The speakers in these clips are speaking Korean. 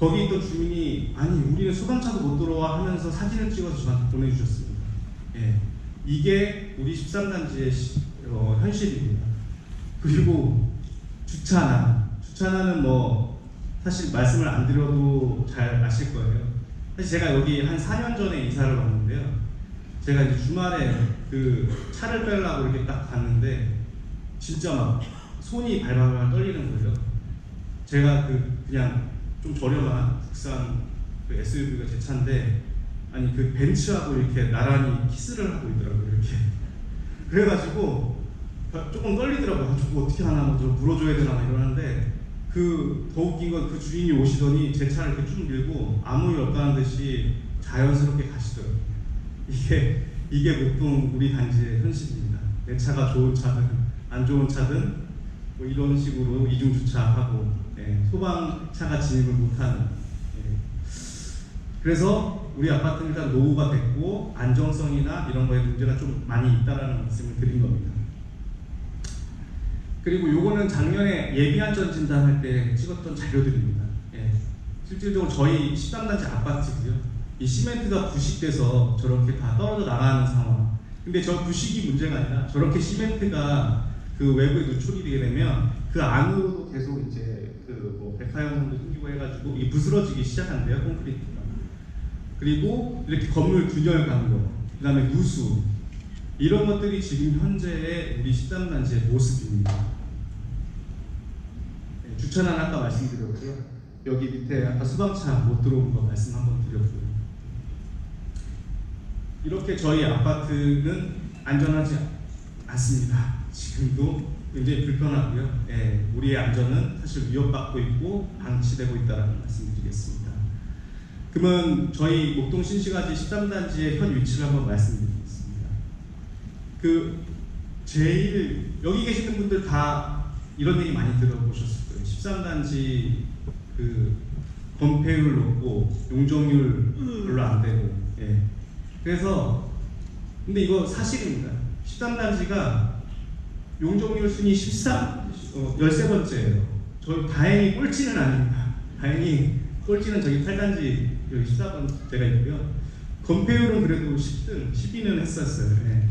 거기 있던 주민이 아니 우리는 소방차도 못 들어와 하면서 사진을 찍어서 저한테 보내주셨습니다. 예, 이게 우리 13단지의 시, 어, 현실입니다. 그리고 주차난, 주차난은 뭐 사실 말씀을 안 드려도 잘 아실 거예요. 사실 제가 여기 한 4년 전에 이사를 왔는데요. 제가 이제 주말에 그 차를 빼려고 이렇게 딱 갔는데 진짜 막 손이 발발발 떨리는 거예요. 제가 그 그냥 좀 저렴한 국산 그 SUV가 제 차인데 아니 그 벤츠하고 이렇게 나란히 키스를 하고 있더라고요 이렇게. 그래가지고 조금 떨리더라고요. 아, 저거 어떻게 하나 뭐 물어줘야 되나 막 이러는데 그 더 웃긴 건 그 주인이 오시더니 제 차를 이렇게 쭉 밀고 아무 일 없다는 듯이 자연스럽게 가시더라고요. 이게 이게 목동 우리 단지의 현실입니다. 내 차가 좋은 차든 안 좋은 차든 뭐 이런 식으로 이중 주차하고 예, 소방차가 진입을 못하는 예. 그래서 우리 아파트는 일단 노후가 됐고 안정성이나 이런 거에 문제가 좀 많이 있다라는 말씀을 드린 겁니다. 그리고 요거는 작년에 예비안전 진단할 때 찍었던 자료들입니다. 예. 실질적으로 저희 13단지 아파트고요. 이 시멘트가 부식돼서 저렇게 다 떨어져 나가는 상황. 근데 저 부식이 문제가 아니라 저렇게 시멘트가 그 외부에 누출이 되게 되면 그 안으로도 계속 이제 백화현상도 생기고 해가지고 이 부스러지기 시작한대요 콘크리트가. 그리고 이렇게 건물 균열 간거, 그다음에 누수 이런 것들이 지금 현재의 우리 13단지의 모습입니다. 네, 주차난 아까 말씀드렸고요. 여기 밑에 아까 수방차 못 들어온 거 말씀 한번 드렸고요. 이렇게 저희 아파트는 안전하지 않습니다. 지금도 굉장히 불편하고요. 예, 우리의 안전은 사실 위협받고 있고 방치되고 있다는 말씀드리겠습니다. 그러면 저희 목동 신시가지 13단지의 현 위치를 한번 말씀드리겠습니다. 그 제일 여기 계시는 분들 다 이런 얘기 많이 들어보셨을 거예요. 13단지 그 건폐율 높고 용적률 별로 안 되고 예. 그래서 근데 이거 사실입니다. 13단지가 용적률 순위 13 어, 13번째예요. 저희 다행히 꼴찌는 아닙니다. 다행히 꼴찌는 저기 8단지 여기 14번째가 있고요. 건폐율은 그래도 10등, 10위는 했었어요. 예.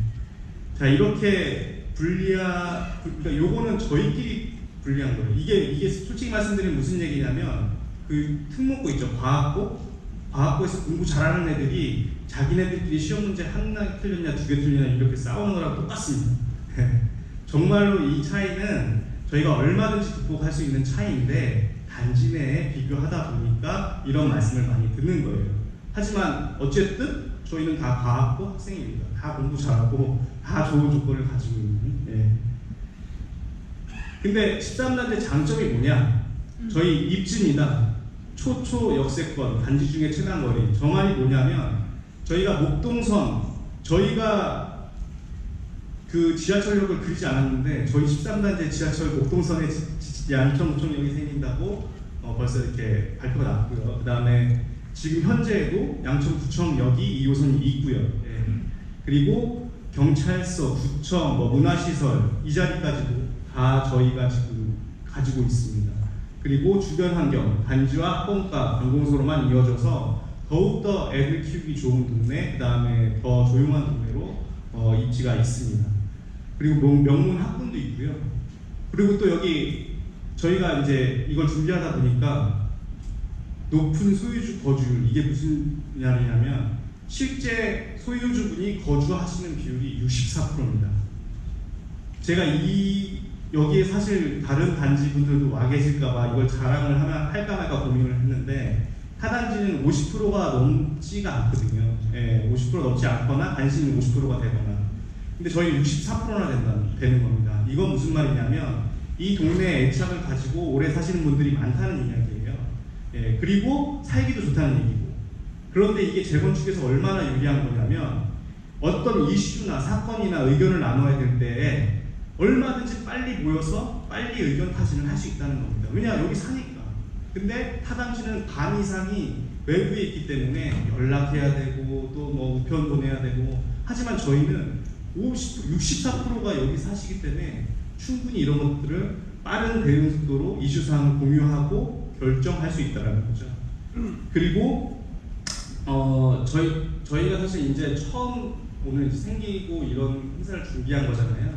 자 이렇게 불리하, 그러니까 요거는 저희끼리 불리한 거예요. 이게 이게 솔직히 말씀드리면 무슨 얘기냐면 그 특목고 있죠, 과학고. 과학고에서 공부 잘하는 애들이 자기네들끼리 시험 문제 하나 틀렸냐 두 개 틀렸냐 이렇게 싸우는 거랑 똑같습니다. 정말로 이 차이는 저희가 얼마든지 극복할 수 있는 차이인데 단지 내에 비교하다 보니까 이런 말씀을 많이 듣는 거예요. 하지만 어쨌든 저희는 다 과학고 학생입니다. 다 공부 잘하고 다 좋은 조건을 가지고 있는. 예. 근데 13단계 장점이 뭐냐? 저희 입지입니다. 초초 역세권 단지 중에 최단 거리. 저 말이 뭐냐면 저희가 목동선 저희가 그 지하철역을 그리지 않았는데 저희 13단지 지하철 목동선에 양천구청역이 생긴다고 어, 벌써 이렇게 발표가 났고요. 그 다음에 지금 현재에도 양천구청역이 2호선이 있고요. 예. 그리고 경찰서, 구청, 뭐 문화시설 이 자리까지도 다 저희가 지금 가지고 있습니다. 그리고 주변 환경, 단지와 학원가, 관공서로만 이어져서 더욱더 애들 키우기 좋은 동네, 그 다음에 더 조용한 동네로 어, 입지가 있습니다. 그리고 명- 명문 학군도 있고요. 그리고 또 여기 저희가 이제 이걸 준비하다 보니까 높은 소유주 거주율 이게 무슨 말이냐면 실제 소유주분이 거주하시는 비율이 64%입니다. 제가 이 여기에 사실 다른 단지 분들도 와 계실까봐 이걸 자랑을 하면 할까 말까 고민을 했는데 타단지는 50%가 넘지가 않거든요. 예, 50% 넘지 않거나 단지는 50%가 되거나. 근데 저희 64%나 된다, 되는 겁니다. 이건 무슨 말이냐면 이 동네에 애착을 가지고 오래 사시는 분들이 많다는 이야기예요. 예, 그리고 살기도 좋다는 얘기고. 그런데 이게 재건축에서 얼마나 유리한 거냐면 어떤 이슈나 사건이나 의견을 나눠야 될 때에 얼마든지 빨리 모여서 빨리 의견 타진을 할 수 있다는 겁니다. 왜냐 여기 사니까. 근데 타당지는 반 이상이 외부에 있기 때문에 연락해야 되고 또 뭐 우편 보내야 되고 하지만 저희는 50, 64%가 여기 사시기 때문에 충분히 이런 것들을 빠른 대응 속도로 이슈사항을 공유하고 결정할 수 있다는 거죠. 그리고 어 저희 저희가 사실 이제 처음 오늘 생기고 이런 행사를 준비한 거잖아요.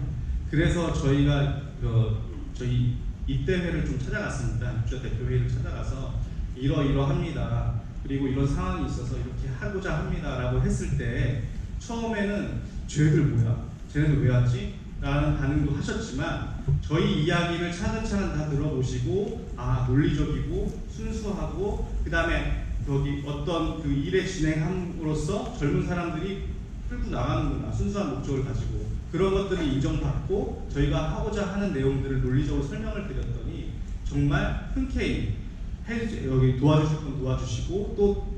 그래서 저희가 그 저희 입대회를 좀 찾아갔습니다. 입주 대표회의를 찾아가서 이러이러합니다. 그리고 이런 상황이 있어서 이렇게 하고자 합니다라고 했을 때 처음에는 쟤들 뭐야? 쟤네들 왜 왔지? 라는 반응도 하셨지만 저희 이야기를 차근차근 다 들어보시고 아 논리적이고 순수하고 그 다음에 여기 어떤 그 일의 진행함으로써 젊은 사람들이 끌고 나가는구나 순수한 목적을 가지고 그런 것들을 인정받고 저희가 하고자 하는 내용들을 논리적으로 설명을 드렸더니 정말 흔쾌히 해, 여기 도와주실 분 도와주시고 또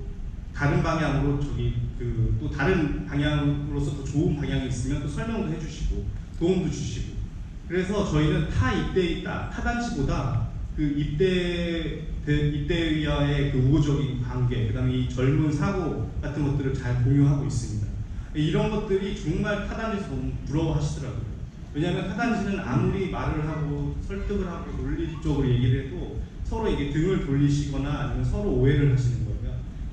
다른 방향으로 저기 그 또 다른 방향으로서 더 좋은 방향이 있으면 또 설명도 해주시고 도움도 주시고 그래서 저희는 타 입대 타, 타 단지보다 그 입대 대- 입대와의 그 우호적인 관계 그다음에 이 젊은 사고 같은 것들을 잘 공유하고 있습니다. 이런 것들이 정말 타단지에서 너무 부러워하시더라고요. 왜냐하면 타단지는 아무리 말을 하고 설득을 하고 논리적으로 얘기를 해도 서로 이게 등을 돌리시거나 아니면 서로 오해를 하시는.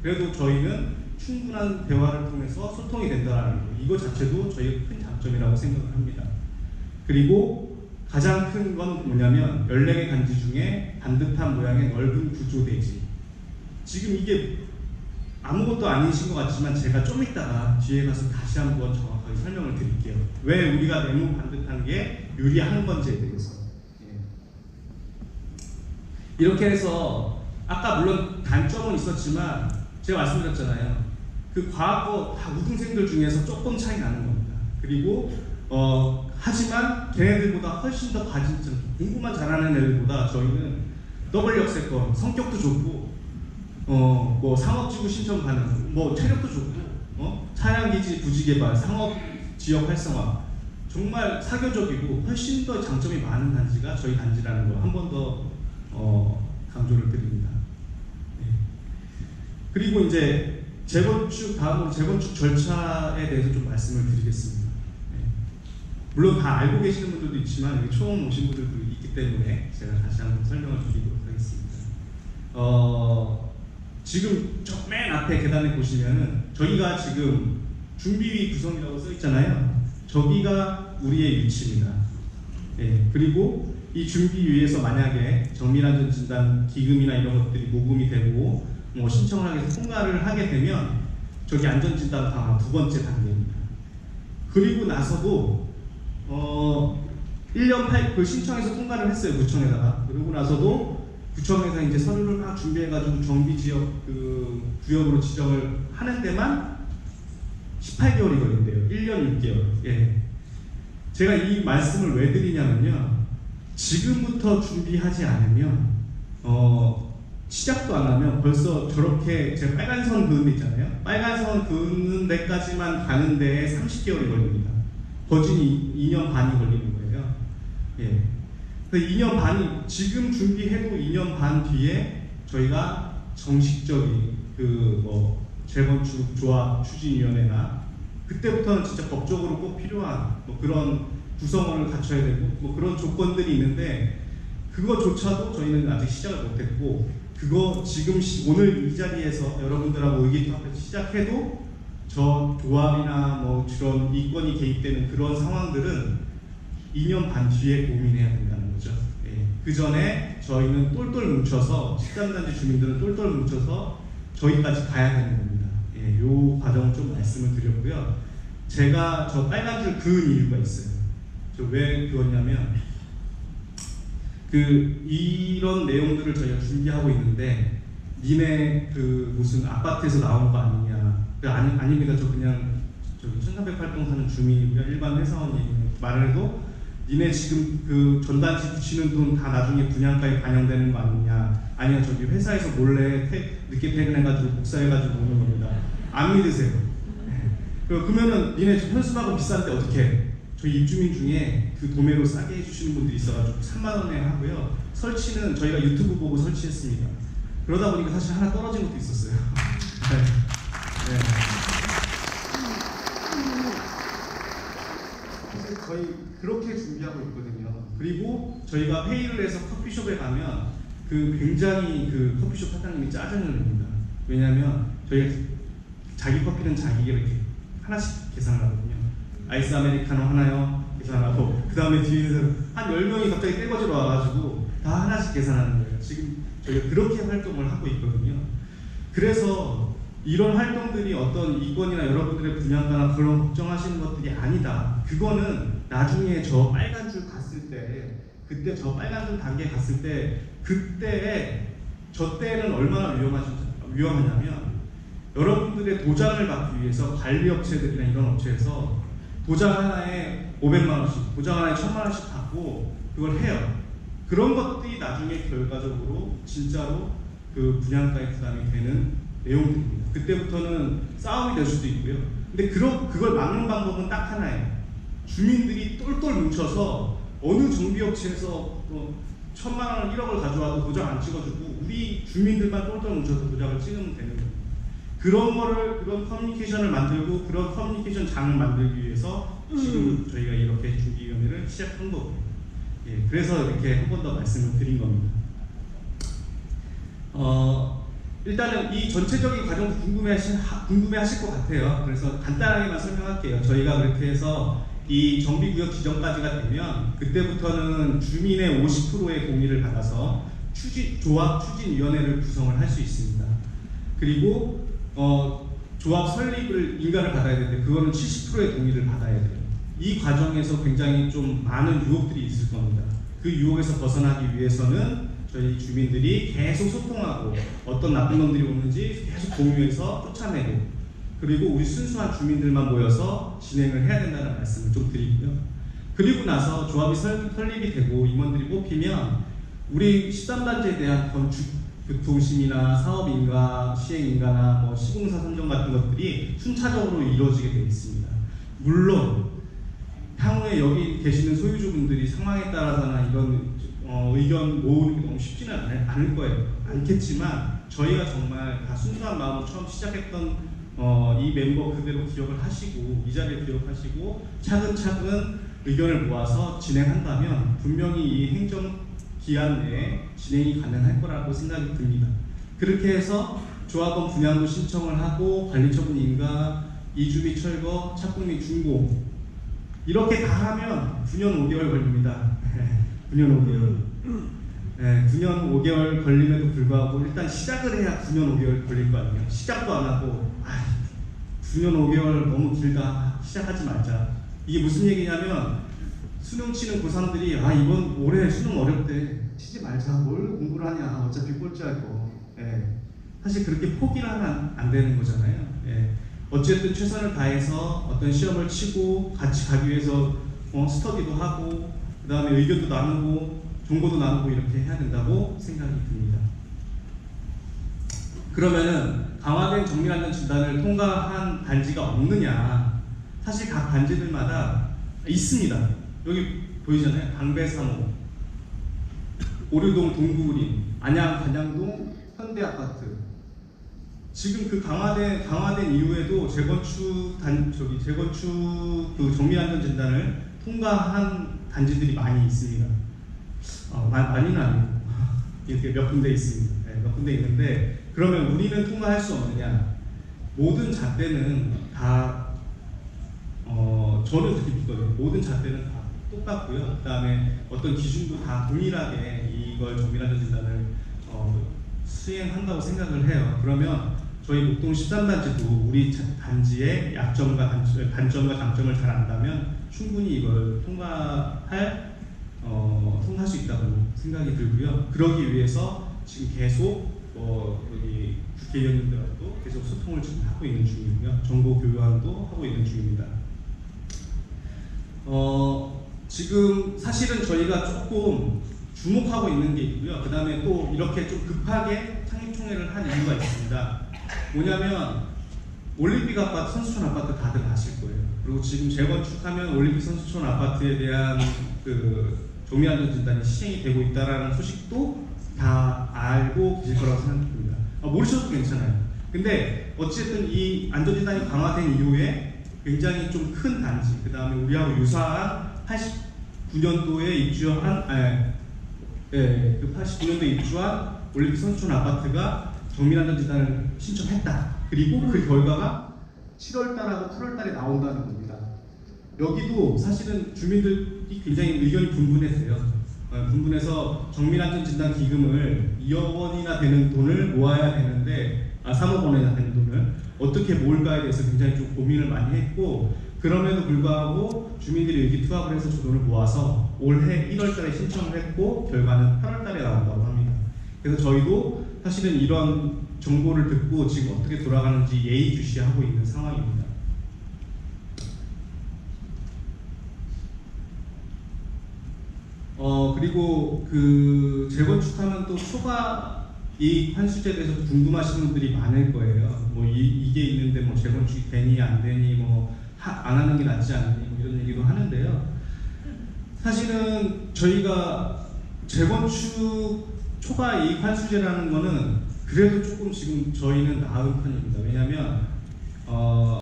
그래도 저희는 충분한 대화를 통해서 소통이 된다는 거 이거 자체도 저희의 큰 장점이라고 생각을 합니다. 그리고 가장 큰 건 뭐냐면 14개 단지 중에 반듯한 모양의 넓은 구조 대지. 지금 이게 아무것도 아니신 것 같지만 제가 좀 이따가 뒤에 가서 다시 한번 정확하게 설명을 드릴게요. 왜 우리가 네모 반듯한 게 유리한 건지에 대해서. 예. 이렇게 해서 아까 물론 단점은 있었지만 제가 말씀드렸잖아요. 그 과거 다 우등생들 중에서 조금 차이 나는 겁니다. 그리고 어 하지만 걔네들보다 훨씬 더 가진 공부만 잘하는 애들보다 저희는 더블 역세권 성격도 좋고 어 뭐 상업지구 신청 가능 뭐 체력도 좋고 어 차량기지 부지 개발 상업 지역 활성화 정말 사교적이고 훨씬 더 장점이 많은 단지가 저희 단지라는 거 한 번 더 어, 강조를 드립니다. 네. 그리고 이제 재건축 다음으로 재건축 절차에 대해서 좀 말씀을 드리겠습니다. 네. 물론 다 알고 계시는 분들도 있지만 처음 오신 분들도 있기 때문에 제가 다시 한번 설명을 드리도록 하겠습니다. 어, 지금 저 맨 앞에 계단에 보시면은 저희가 지금 준비위 구성이라고 써 있잖아요. 저기가 우리의 위치입니다. 예, 그리고 이 준비위에서 만약에 정밀안전진단 기금이나 이런 것들이 모금이 되고 뭐 신청을 하게 해서 통과를 하게 되면 저기 안전진단 강화 두 번째 단계입니다. 그리고 나서도 어 1년 8, 그 신청해서 통과를 했어요 구청에다가 그러고 나서도 구청에서 이제 서류를 막 준비해가지고 정비 지역 그 구역으로 지정을 하는 데만 18개월이 걸린대요 1년 6개월 예. 제가 이 말씀을 왜 드리냐면요 지금부터 준비하지 않으면 어 시작도 안 하면 벌써 저렇게 제가 빨간 선 그은 데 있잖아요. 빨간 선 그는 데까지만 가는데 30개월이 걸립니다. 거진이 2년 반이 걸리는 거예요. 예. 그 2년 반이 지금 준비해도 2년 반 뒤에 저희가 정식적인 그 뭐 재건축 조합 추진위원회나 그때부터는 진짜 법적으로 꼭 필요한 뭐 그런 구성원을 갖춰야 되고 뭐 그런 조건들이 있는데 그거조차도 저희는 아직 시작을 못했고 그거 지금 시- 오늘 이 자리에서 여러분들하고 의기투합해서 시작해도 저 조합이나 뭐 그런 이권이 개입되는 그런 상황들은 2년 반 뒤에 고민해야 된다는 거죠. 예. 그 전에 저희는 똘똘 뭉쳐서 13단지 주민들은 똘똘 뭉쳐서 저희까지 가야 되는 겁니다. 예, 요 과정을 좀 말씀을 드렸고요. 제가 저 빨간 줄 그은 이유가 있어요. 저 왜 그었냐면 그 이런 내용들을 저희가 준비하고 있는데 니네 그 무슨 아파트에서 나온 거 아니냐? 그 아니 아닙니다. 저 그냥 저기 1308동 사는 주민이고요. 일반 회사원이 말을 해도 니네 지금 그 전단지 붙이는 돈 다 나중에 분양가에 반영되는 거 아니냐? 아니야 저기 회사에서 몰래 퇴, 늦게 퇴근해가지고 복사해가지고 오는 겁니다. 안 믿으세요. 네. 그- 그러면은 니네 저 현수막은 비싼데 어떻게? 해? 저희 입주민 중에 그 도매로 싸게 해주시는 분들이 있어가지고 3만 원에 하고요. 설치는 저희가 유튜브 보고 설치했습니다. 그러다 보니까 사실 하나 떨어진 것도 있었어요. 네. 네. 저희 그렇게 준비하고 있거든요. 그리고 저희가 회의를 해서 커피숍에 가면 그 굉장히 그 커피숍 사장님이 짜증을 냅니다. 왜냐하면 저희가 자기 커피는 자기가 이렇게 하나씩 계산을 하거든요. 아이스 아메리카노 하나요? 계산하고 그 다음에 뒤에서 한 10명이 갑자기 떼거지로 와가지고 다 하나씩 계산하는 거예요. 지금 저희가 그렇게 활동을 하고 있거든요. 그래서 이런 활동들이 어떤 이권이나 여러분들의 분양가나 그런 걱정하시는 것들이 아니다. 그거는 나중에 저 빨간 줄 갔을 때 그때 저 빨간 줄 단계 갔을 때 그때 저 때는 얼마나 위험하냐면 여러분들의 도장을 받기 위해서 관리업체들이나 이런 업체에서 도장 하나에 500만 원씩, 도장 하나에 1000만 원씩 받고 그걸 해요. 그런 것들이 나중에 결과적으로 진짜로 그 분양가에 부담이 되는 내용들입니다. 그때부터는 싸움이 될 수도 있고요. 근데 그런 그걸 막는 방법은 딱 하나예요. 주민들이 똘똘 뭉쳐서 어느 정비업체에서 뭐 천만 원, 1억을 가져와도 도장 안 찍어주고 우리 주민들만 똘똘 뭉쳐서 도장을 찍으면 되는. 그런 거를 그런 커뮤니케이션을 만들고 그런 커뮤니케이션 장을 만들기 위해서 지금 저희가 이렇게 중기위원회를 시작한 거고요. 예, 그래서 이렇게 한 번 더 말씀을 드린 겁니다. 어, 일단은 이 전체적인 과정도 궁금해하실, 하- 궁금해하실 것 같아요. 그래서 간단하게만 설명할게요. 저희가 그렇게 해서 이 정비구역 지정까지가 되면 그때부터는 주민의 50%의 동의를 받아서 추진, 조합 추진위원회를 구성을 할 수 있습니다. 그리고 어, 조합 설립을 인가를 받아야 되는데 그거는 70%의 동의를 받아야 돼요. 이 과정에서 굉장히 좀 많은 유혹들이 있을 겁니다. 그 유혹에서 벗어나기 위해서는 저희 주민들이 계속 소통하고 어떤 나쁜 놈들이 오는지 계속 공유해서 쫓아내고 그리고 우리 순수한 주민들만 모여서 진행을 해야 된다는 말씀을 좀 드리고요. 그리고 나서 조합이 설- 설립이 되고 임원들이 뽑히면 우리 13단지에 대한 건축 교통심이나 사업인가, 시행인가나 뭐 시공사 선정 같은 것들이 순차적으로 이루어지게 되어 있습니다. 물론 향후에 여기 계시는 소유주분들이 상황에 따라서나 이런 어, 의견 모으는 게 너무 쉽지는 않, 않을 거예요. 않겠지만 저희가 정말 다 순수한 마음으로 처음 시작했던 어, 이 멤버 그대로 기억을 하시고 이 자리를 기억하시고 차근차근 의견을 모아서 진행한다면 분명히 이 행정 기한 내에 진행이 가능할 거라고 생각이 듭니다. 그렇게 해서 조합원 분양도 신청을 하고 관리처분 인가, 이주 및 철거, 착공 및 준공 이렇게 다 하면 9년 5개월 걸립니다. 9년 5개월. 네, 9년 5개월 걸림에도 불구하고 일단 시작을 해야 9년 5개월 걸릴 거 아니에요. 시작도 안 하고 아, 9년 5개월 너무 길다. 시작하지 말자. 이게 무슨 얘기냐면 수능 치는 고3들이 아 이번 올해 수능 어렵대. 치지 말자. 뭘 공부를 하냐. 어차피 꼴찌할 거. 예. 사실 그렇게 포기를 하면 안 되는 거잖아요. 예. 어쨌든 최선을 다해서 어떤 시험을 치고 같이 가기 위해서 어, 스터디도 하고 그 다음에 의견도 나누고 정보도 나누고 이렇게 해야 된다고 생각이 듭니다. 그러면은 강화된 정밀안전 진단을 통과한 단지가 없느냐? 사실 각 단지들마다 있습니다. 여기 보이잖아요. 강배 3호, 오류동 동구그린, 안양 단양동 현대아파트. 지금 그 강화된 강화된 이후에도 재건축 단 저기 재건축 그 정밀안전 진단을 통과한 단지들이 많이 있습니다. 어, 마, 많이는 아니고 이렇게 몇 군데 있습니다. 네, 몇 군데 있는데 그러면 우리는 통과할 수 없느냐? 모든 잣대는 다 어, 저는 그렇게 믿거든요. 모든 잣대는 다 똑같고요. 그다음에 어떤 기준도 다 동일하게 이걸 정밀안전 진단을 어, 수행한다고 생각을 해요. 그러면 저희 목동 13단지도 우리 자- 단지의 약점과 단점, 단점 과 장점을 잘 안다면 충분히 이걸 통과할 어, 통과할 수 있다고 생각이 들고요. 그러기 위해서 지금 계속 어, 여기 국회의원님들하고도 계속 소통을 지금 하고 있는 중이고요. 정보 교환도 하고 있는 중입니다. 어, 지금 사실은 저희가 조금 주목하고 있는 게 있고요. 그 다음에 또 이렇게 좀 급하게 창립총회를 한 이유가 있습니다. 뭐냐면 올림픽 아파트, 선수촌 아파트 다들 아실 거예요. 그리고 지금 재건축하면 올림픽 선수촌 아파트에 대한 그 조미안전 진단이 시행이 되고 있다라는 소식도 다 알고 계실 거라고 생각합니다. 아, 모르셔도 괜찮아요. 근데 어쨌든 이 안전진단이 강화된 이후에 굉장히 좀 큰 단지, 그 다음에 우리하고 유사한 89년도에 입주한, 아, 예, 그 89년도에 입주한 올림픽 선수촌 아파트가 정밀안전진단을 신청했다. 그리고 그 결과가 7월달하고 8월달에 나온다는 겁니다. 여기도 사실은 주민들이 굉장히 의견이 분분했어요. 어, 분분해서 정밀안전진단 기금을 2억 원이나 되는 돈을 모아야 되는데 아 3억 원이나 되는 돈을 어떻게 모을까에 대해서 굉장히 좀 고민을 많이 했고 그럼에도 불구하고 주민들이 의기투합을 해서 저 돈을 모아서 올해 1월달에 신청을 했고 결과는 8월달에 나온다고 합니다. 그래서 저희도 사실은 이런 정보를 듣고 지금 어떻게 돌아가는지 예의주시하고 있는 상황입니다. 어 그리고 그 재건축하면 또 초과 이익 환수제에 대해서 궁금하신 분들이 많을 거예요. 뭐 이, 이게 있는데 뭐 재건축이 되니 안 되니 뭐 안 하는 게 낫지 않니 뭐 이런 얘기도 하는데요. 사실은 저희가 재건축 초과 이익 환수제라는 거는 그래도 조금 지금 저희는 나은 편입니다. 왜냐하면